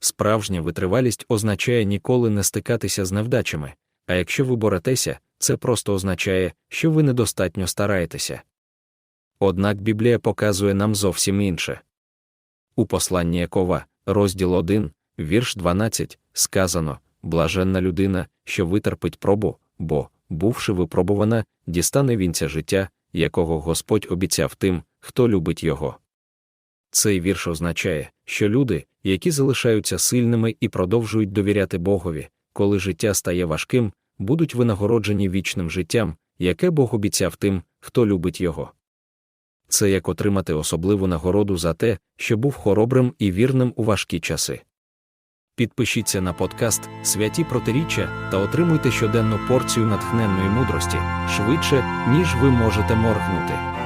Справжня витривалість означає ніколи не стикатися з невдачами, а якщо ви боретеся, це просто означає, що ви недостатньо стараєтеся. Однак Біблія показує нам зовсім інше. У посланні Якова, розділ 1, вірш 12, сказано блаженна людина, що витерпить пробу, бо, бувши випробувана, дістане вінця життя, якого Господь обіцяв тим, хто любить його. Цей вірш означає, що люди, які залишаються сильними і продовжують довіряти Богові, коли життя стає важким, будуть винагороджені вічним життям, яке Бог обіцяв тим, хто любить його. Це як отримати особливу нагороду за те, що був хоробрим і вірним у важкі часи. Підпишіться на подкаст Святі протиріччя та отримуйте щоденну порцію натхненної мудрості швидше, ніж ви можете моргнути.